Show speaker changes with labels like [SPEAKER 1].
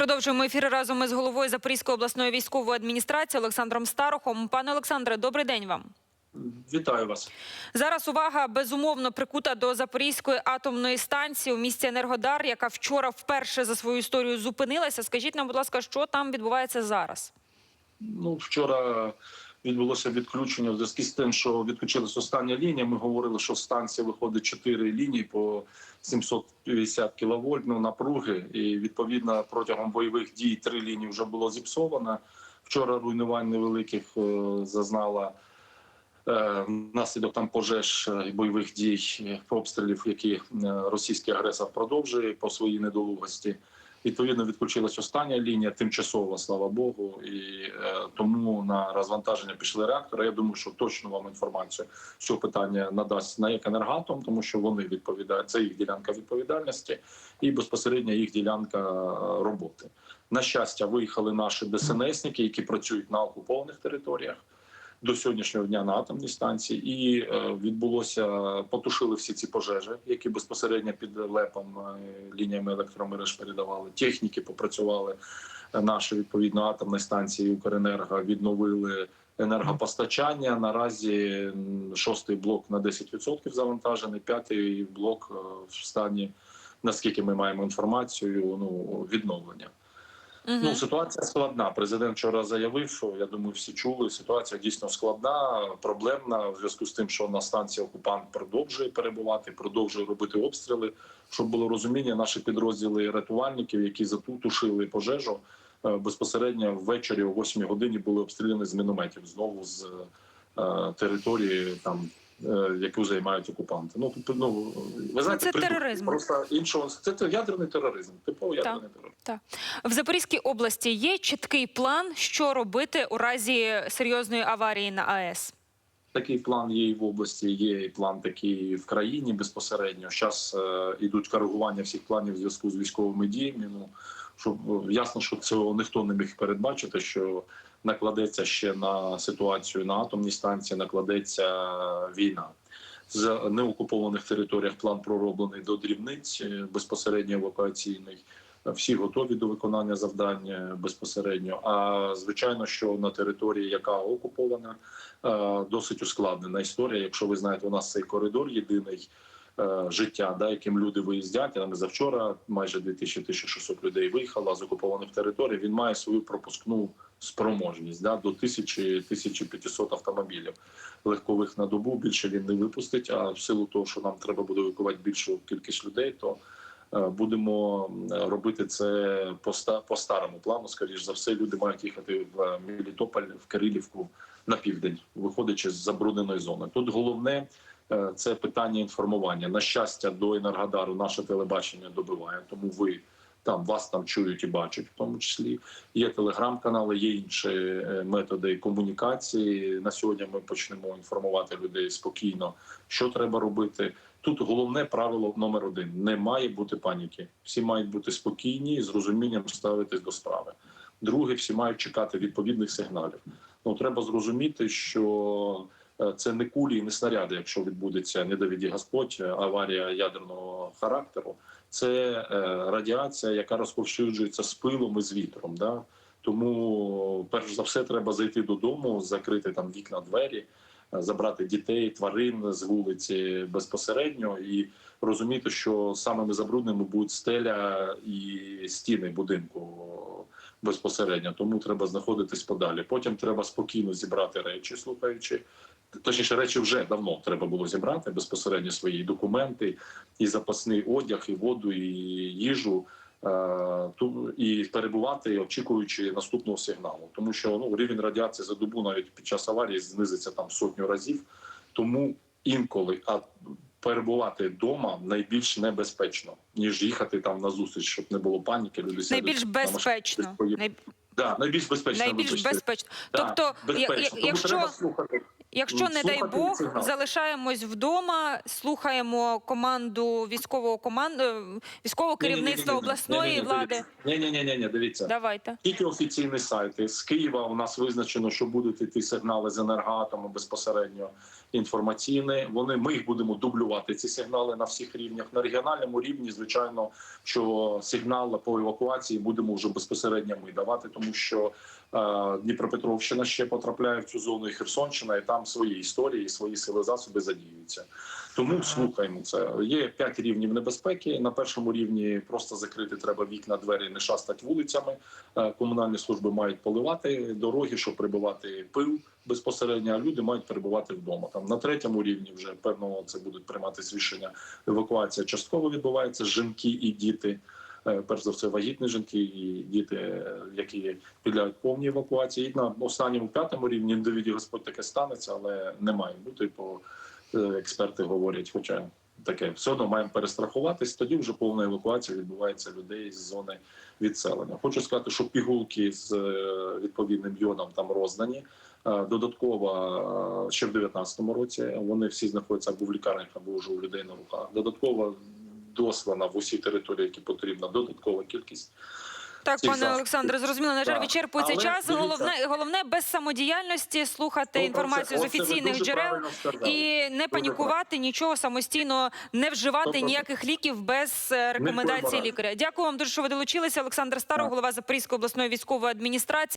[SPEAKER 1] Продовжуємо ефір разом із головою Запорізької обласної військової адміністрації Олександром Старохом. Пане Олександре, добрий день вам.
[SPEAKER 2] Вітаю вас.
[SPEAKER 1] Зараз увага безумовно прикута до Запорізької атомної станції у місті Енергодар, яка вчора вперше за свою історію зупинилася. Скажіть нам, будь ласка, що там відбувається зараз?
[SPEAKER 2] Ну вчора відбулося відключення в зв'язку з тим, що відключилась остання лінія. Ми говорили, що з станції виходить 4 лінії по 750 кВт ну, напруги, і відповідно протягом бойових дій три лінії вже було зіпсовано. Вчора руйнувань невеликих е, зазнала. е, Внаслідок там пожеж е, і бойових дій обстрілів, які російський агресор продовжує по своїй недолугості. Відповідно, відключилась остання лінія, тимчасово, слава Богу, і е, тому на розвантаження пішли реактори. Я думаю, що точно вам інформацію з цього питання надасть на «Енергатом», тому що вони відповідають це їх ділянка відповідальності і безпосередньо їх ділянка е, роботи. На щастя, виїхали наші ДСНСники, які працюють на окупованих територіях до сьогоднішнього дня на атомній станції, і е, відбулося потушили всі ці пожежі, які безпосередньо під лепом е, лініями електромереж передавали. Техніки попрацювали наші відповідно атомної станції Укренерго відновили. Енергопостачання наразі шостий блок на 10% завантажений, п'ятий блок е, в стані, наскільки ми маємо інформацію, ну відновлення.
[SPEAKER 1] Мгм.
[SPEAKER 2] Ну, ситуація складна. Президент вчора заявив, що я думаю, всі чули. Ситуація дійсно складна, проблемна в зв'язку з тим, що на станції окупант продовжує перебувати, продовжує робити обстріли. Щоб було розуміння, наші підрозділи рятувальників, які затушили пожежу, е, безпосередньо ввечері о 8 годині були обстріляні з мінометів знову з е, території там. Е, Яку займають окупанти, ну тобто, ну ви знаєте,
[SPEAKER 1] це тероризм.
[SPEAKER 2] Просто іншого це, ядерний тероризм, типовий ядерний тероризм.
[SPEAKER 1] В Запорізькій області є чіткий план, що робити у разі серйозної аварії на АЕС.
[SPEAKER 2] Такий план є і в області, є і план такий в країні безпосередньо. Зараз е, ідуть коригування всіх планів в зв'язку з військовими діями. Ну щоб е, ясно, що цього ніхто не міг передбачити, що накладеться ще на ситуацію на атомній станції, накладеться війна. З неокупованих територіях план пророблений до дрібниць е, безпосередньо евакуаційний. Всі готові до виконання завдань безпосередньо. А звичайно, що на території, яка окупована, е, досить ускладнена історія. Якщо ви знаєте, у нас цей коридор єдиний е, життя, да, яким люди виїздять. А завчора майже 2000-1600 людей виїхало з окупованих територій. Він має свою пропускну спроможність да, до 1000-1500 автомобілів легкових на добу. Більше він не випустить. А в силу того, що нам треба буде евакувати більшу кількість людей, то будемо робити це по старому плану. Скоріш за все, люди мають їхати в Мелітополь, в Кирилівку на південь, виходячи з забрудненої зони. Тут головне е, це питання інформування. На щастя, до Енергодару наше телебачення добиває, тому ви. Там вас там чують і бачать, в тому числі є телеграм-канали, є інші е, методи комунікації. На сьогодні ми почнемо інформувати людей спокійно, що треба робити. Тут головне правило номер один: не має бути паніки. Всі мають бути спокійні і з розумінням ставитись до справи. Друге, всі мають чекати відповідних сигналів. Ну треба зрозуміти, що це не кулі, і не снаряди, якщо відбудеться не довіді Господь, е, аварія ядерного характеру. Це е, радіація, яка розповсюджується з пилом і з вітром. Да? Тому, перш за все, треба зайти додому, закрити там вікна, двері, е, забрати дітей, тварин з вулиці безпосередньо і розуміти, що самими забрудненими будуть стеля і стіни будинку безпосередньо. Тому треба знаходитись подалі. Потім треба спокійно зібрати речі, слухаючи. Точніше, речі вже давно треба було зібрати безпосередньо свої документи, і запасний одяг, і воду, і їжу. е, ту- І перебувати, очікуючи наступного сигналу, тому що ну рівень радіації за добу навіть під час аварії знизиться там сотню разів. Тому інколи а перебувати вдома найбільш небезпечно, ніж їхати там на зустріч, щоб не було паніки. Люди
[SPEAKER 1] Найбільш безпечно. Най...
[SPEAKER 2] Да, найбільш безпечно.
[SPEAKER 1] найбільш
[SPEAKER 2] безпечно.
[SPEAKER 1] безпечно.
[SPEAKER 2] Да,
[SPEAKER 1] Тобто, я- я-
[SPEAKER 2] Тому
[SPEAKER 1] якщо
[SPEAKER 2] треба слухати.
[SPEAKER 1] Якщо, не дай Бог,
[SPEAKER 2] сигнал.
[SPEAKER 1] залишаємось вдома, слухаємо команду військового команду, військового керівництва обласної влади.
[SPEAKER 2] Ні, ні, ні, ні, ні, дивіться.
[SPEAKER 1] Давайте.
[SPEAKER 2] Тільки офіційні сайти з Києва у нас визначено, що будуть йти сигнали з енергоатому безпосередньо інформаційні. Вони ми їх будемо дублювати. Ці сигнали на всіх рівнях. На регіональному рівні, звичайно, що сигнал по евакуації будемо вже безпосередньо ми давати, тому що е, Дніпропетровщина ще потрапляє в цю зону і Херсонщина, і там свої історії, свої сили засоби задіюються. Тому слухаємо це. Є п'ять рівнів небезпеки. На першому рівні просто закрити треба вікна, двері, не шастать вулицями. Е, Комунальні служби мають поливати дороги, щоб прибивати пил безпосередньо. А люди мають перебувати вдома. Там на третьому рівні вже певно це будуть прийматися рішення. Евакуація частково відбувається. Жінки і діти. Е, Перш за все, вагітні жінки і діти, е, які підлягають повній евакуації. І на останньому п'ятому рівні довіді Господь таке станеться, але не має бути. Бо е, експерти говорять, хоча таке все одно маємо перестрахуватись. Тоді вже повна евакуація відбувається людей з зони відселення. Хочу сказати, що пігулки з відповідним йоном там роздані. Додатково ще в 2019 році вони всі знаходяться або в лікарнях, або вже у людей на руках. Додатково дослана в усі території, які потрібна, додаткова кількість.
[SPEAKER 1] Так, пане. Олександре, зрозуміло. На жаль,
[SPEAKER 2] Але
[SPEAKER 1] час.
[SPEAKER 2] дивіться-
[SPEAKER 1] Головне, головне без самодіяльності слухати
[SPEAKER 2] Оце-
[SPEAKER 1] інформацію з офіційних джерел і не панікувати, нічого самостійно не вживати
[SPEAKER 2] Тобто-
[SPEAKER 1] ніяких ліків без е, рекомендації лікаря. Дякую вам дуже, що ви долучилися. Олександр Старов,
[SPEAKER 2] Так.
[SPEAKER 1] голова Запорізької обласної військової адміністрації.